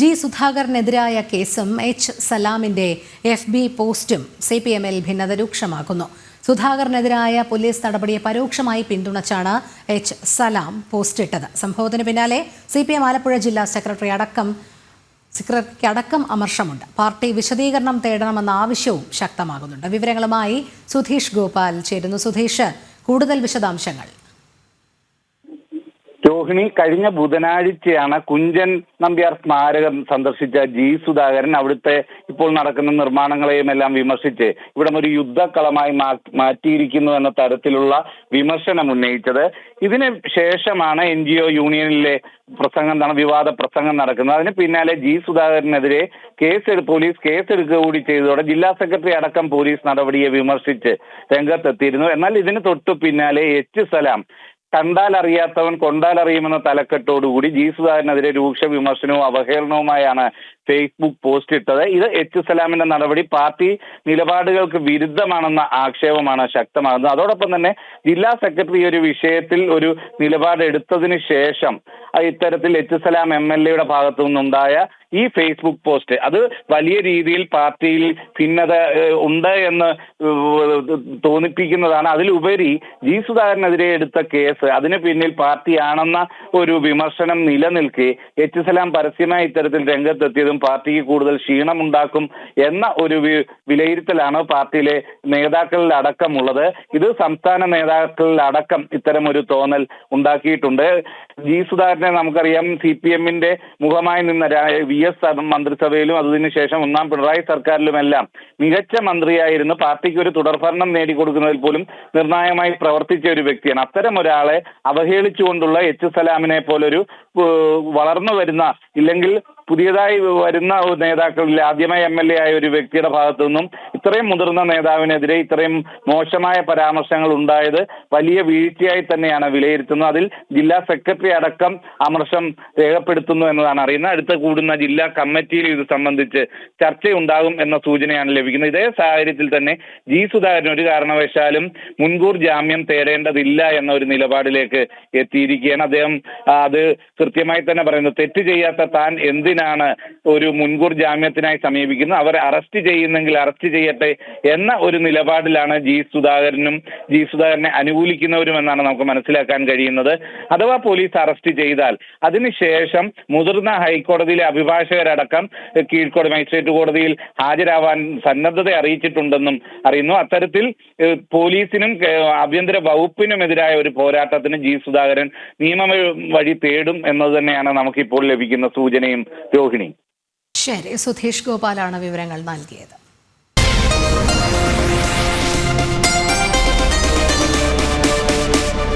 G സുധാകരനെതിരായ കേസും H സലാമിന്റെ F B പോസ്റ്റും സി പി എമ്മിൽ ഭിന്നത രൂക്ഷമാക്കുന്നു സുധാകരനെതിരായ പോലീസ് നടപടിയെ പരോക്ഷമായി പിന്തുണച്ചാണ് എച്ച് സലാം പോസ്റ്റിട്ടത്. സംഭവത്തിന് പിന്നാലെ സി പി എം ആലപ്പുഴ ജില്ലാ സെക്രട്ടറി അടക്കം സെക്രട്ടറിക്ക് അടക്കം അമർഷമുണ്ട്. പാർട്ടി വിശദീകരണം തേടണമെന്ന ആവശ്യവും ശക്തമാകുന്നുണ്ട്. വിവരങ്ങളുമായി സുധീഷ് ഗോപാൽ ചേരുന്നു. സുധീഷ് കൂടുതൽ വിശദാംശങ്ങൾ. രോഹിണി കഴിഞ്ഞ ബുധനാഴ്ചയാണ് കുഞ്ചൻ നമ്പ്യാർ സ്മാരകം സന്ദർശിച്ച ജി സുധാകരൻ അവിടുത്തെ ഇപ്പോൾ നടക്കുന്ന നിർമ്മാണങ്ങളെയും എല്ലാം വിമർശിച്ച് ഇവിടെ ഒരു യുദ്ധക്കളമായി മാറ്റിയിരിക്കുന്നു എന്ന തരത്തിലുള്ള വിമർശനം ഉന്നയിച്ചത്. ഇതിന് ശേഷമാണ് എൻ ജി ഒ യൂണിയനിലെ പ്രസംഗം വിവാദ പ്രസംഗം നടക്കുന്നത്. അതിന് പിന്നാലെ ജി സുധാകരനെതിരെ കേസ് പോലീസ് കേസെടുക്കുക കൂടി ചെയ്തതോടെ ജില്ലാ സെക്രട്ടറി അടക്കം പോലീസ് നടപടിയെ വിമർശിച്ച് രംഗത്തെത്തിയിരുന്നു. എന്നാൽ ഇതിന് തൊട്ടു പിന്നാലെ എച്ച് സലാം കണ്ടാൽ അറിയാത്തവൻ കൊണ്ടാൽ അറിയുമെന്ന തലക്കെട്ടോടുകൂടി ജി രൂക്ഷ വിമർശനവും അവഹേളനവുമായാണ് ഫേസ്ബുക്ക് പോസ്റ്റ് ഇട്ടത്. ഇത് എച്ച് സലാമിന്റെ നടപടി പാർട്ടി നിലപാടുകൾക്ക് വിരുദ്ധമാണെന്ന ആക്ഷേപമാണ് ശക്തമാകുന്നത്. അതോടൊപ്പം തന്നെ ജില്ലാ സെക്രട്ടറി ഒരു വിഷയത്തിൽ ഒരു നിലപാട് എടുത്തതിന് ശേഷം ഇത്തരത്തിൽ എച്ച് സലാം എം എൽ എയുടെ ഭാഗത്തു നിന്നുണ്ടായ ഈ ഫേസ്ബുക്ക് പോസ്റ്റ് അത് വലിയ രീതിയിൽ പാർട്ടിയിൽ ഭിന്നത ഉണ്ട് എന്ന് തോന്നിപ്പിക്കുന്നതാണ്. അതിലുപരി ജി സുധാകരനെതിരെ എടുത്ത കേസ് അതിന് പിന്നിൽ പാർട്ടിയാണെന്ന ഒരു വിമർശനം നിലനിൽക്കെ എച്ച് സലാം പരസ്യമായി ഇത്തരത്തിൽ രംഗത്തെത്തിയതും പാർട്ടിക്ക് കൂടുതൽ ക്ഷീണമുണ്ടാക്കും എന്ന ഒരു വിലയിരുത്തലാണ് പാർട്ടിയിലെ നേതാക്കളിൽ അടക്കമുള്ളത് ഇത് സംസ്ഥാന നേതാക്കളിൽ അടക്കം ഇത്തരം ഒരു തോന്നൽ ഉണ്ടാക്കിയിട്ടുണ്ട്. ജി സുധാകരനെ നമുക്കറിയാം സി പി എമ്മിന്റെ മുഖമായി നിന്ന വി എസ് മന്ത്രിസഭയിലും അതിനുശേഷം ഒന്നാം പിണറായി സർക്കാരിലുമെല്ലാം മികച്ച മന്ത്രിയായിരുന്നു. പാർട്ടിക്ക് ഒരു തുടർഭരണം നേടിക്കൊടുക്കുന്നതിൽ പോലും നിർണായകമായി പ്രവർത്തിച്ച ഒരു വ്യക്തിയാണ്. അത്തരം ഒരാളെ അവഹേളിച്ചുകൊണ്ടുള്ള എച്ച് സലാമിനെ പോലൊരു വളർന്നു വരുന്ന ഇല്ലെങ്കിൽ പുതിയതായി വരുന്ന നേതാക്കളിൽ ആദ്യമായി എം എൽ എ ആയ ഒരു വ്യക്തിയുടെ ഭാഗത്തു നിന്നും ഇത്രയും മുതിർന്ന നേതാവിനെതിരെ ഇത്രയും മോശമായ പരാമർശങ്ങൾ ഉണ്ടായത് വലിയ വീഴ്ചയായി തന്നെയാണ് വിലയിരുത്തുന്നത്. അതിൽ ജില്ലാ സെക്രട്ടറി അടക്കം അമർഷം രേഖപ്പെടുത്തുന്നു എന്നതാണ് അറിയുന്നത്. അടുത്ത കൂടുന്ന ജില്ലാ കമ്മിറ്റിയിൽ ഇത് സംബന്ധിച്ച് ചർച്ചയുണ്ടാകും എന്ന സൂചനയാണ് ലഭിക്കുന്നത്. ഇതേ സാഹചര്യത്തിൽ തന്നെ ജി സുധാകരൻ ഒരു കാരണവശാലും മുൻകൂർ ജാമ്യം തേടേണ്ടതില്ല എന്ന ഒരു നിലപാടിലേക്ക് എത്തിയിരിക്കുകയാണ്. അദ്ദേഹം അത് കൃത്യമായി തന്നെ പറയുന്നത് തെറ്റ് ചെയ്യാത്ത താൻ എന്തിനാണ് ഒരു മുൻകൂർ ജാമ്യത്തിനായി സമീപിക്കുന്നത്. അവരെ അറസ്റ്റ് ചെയ്യുന്നെങ്കിൽ അറസ്റ്റ് ചെയ്യട്ടെ എന്ന ഒരു നിലപാടിലാണ് ജി സുധാകരനും ജി സുധാകരനെ അനുകൂലിക്കുന്നവരും എന്നാണ് നമുക്ക് മനസ്സിലാക്കാൻ കഴിയുന്നത്. അഥവാ പോലീസ് അറസ്റ്റ് ചെയ്താൽ അതിനുശേഷം മുതിർന്ന ഹൈക്കോടതിയിലെ അഭിഭാഷകരടക്കം കീഴ്ക്കോട് മജിസ്ട്രേറ്റ് കോടതിയിൽ ഹാജരാവാൻ സന്നദ്ധത അറിയിച്ചിട്ടുണ്ടെന്നും അറിയുന്നു. അത്തരത്തിൽ പോലീസിനും ആഭ്യന്തര വകുപ്പിനുമെതിരായ ഒരു പോരാട്ടത്തിന് ജി സുധാകരൻ നിയമ വഴി തേടും എന്നത് തന്നെയാണ് നമുക്കിപ്പോൾ ലഭിക്കുന്ന സൂചനയും രോഹിണി. ശരി സുധീഷ് ഗോപാലാണ് വിവരങ്ങൾ നൽകിയത്.